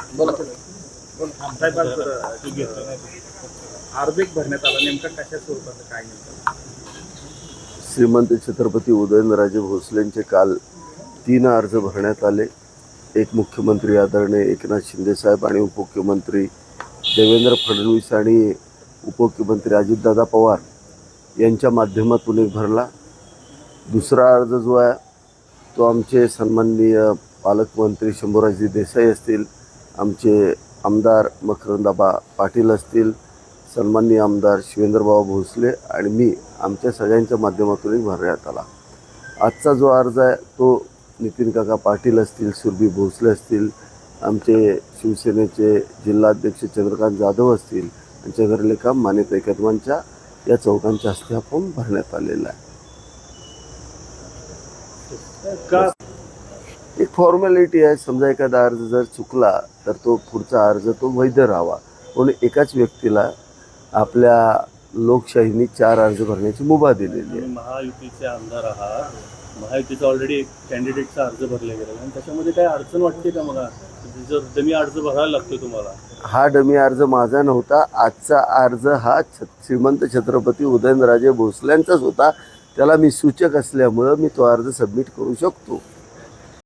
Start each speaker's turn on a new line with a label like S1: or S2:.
S1: साहेब भरण्यात आला. नेमका कशा स्वरूपाचं काय
S2: श्रीमंत छत्रपती उदयनराजे भोसलेंचे काल तीन अर्ज भरण्यात आले. एक मुख्यमंत्री आदरणीय एकनाथ शिंदेसाहेब आणि उपमुख्यमंत्री देवेंद्र फडणवीस आणि उपमुख्यमंत्री अजितदादा पवार यांच्या माध्यमातून एक भरला. दुसरा अर्ज जो आहे तो आमचे सन्माननीय पालकमंत्री शंभूराजी देसाई असतील आमचे आमदार मकरंदाबा पाटील असतील सन्माननीय आमदार शिवेंद्रबाबा भोसले आणि मी आमच्या सगळ्यांच्या माध्यमातूनही भरण्यात आला. आजचा जो अर्ज आहे तो नितीन काका पाटील असतील सुरभी भोसले असतील आमचे शिवसेनेचे जिल्हाध्यक्ष चंद्रकांत जाधव असतील आणि चंद्रलेखा मान्यता कदमांच्या या चौकांच्या हस्ते हा फॉर्म भरण्यात आलेला आहे.
S1: का
S2: एक फॉर्मॅलिटी आहे. समजा एखादा अर्ज जर चुकला तर तो पुढचा अर्ज तो वैध राहावा. म्हणून एकाच व्यक्तीला आपल्या लोकशाहीने चार अर्ज भरण्याची मुभा दिलेली आहे.
S3: महायुतीचे आमदार आहात. महायुतीचा ऑलरेडी एक कॅन्डिडेटचा अर्ज भरला गेला आणि त्याच्यामध्ये काही अडचण वाटते का मला? जर तुम्ही अर्ज भरायला लागतो तुम्हाला.
S2: हा डमी अर्ज माझा नव्हता. आजचा अर्ज हा श्रीमंत छत्रपती उदयनराजे भोसल्यांचाच होता. त्याला मी सूचक असल्यामुळं मी तो अर्ज सबमिट करू शकतो.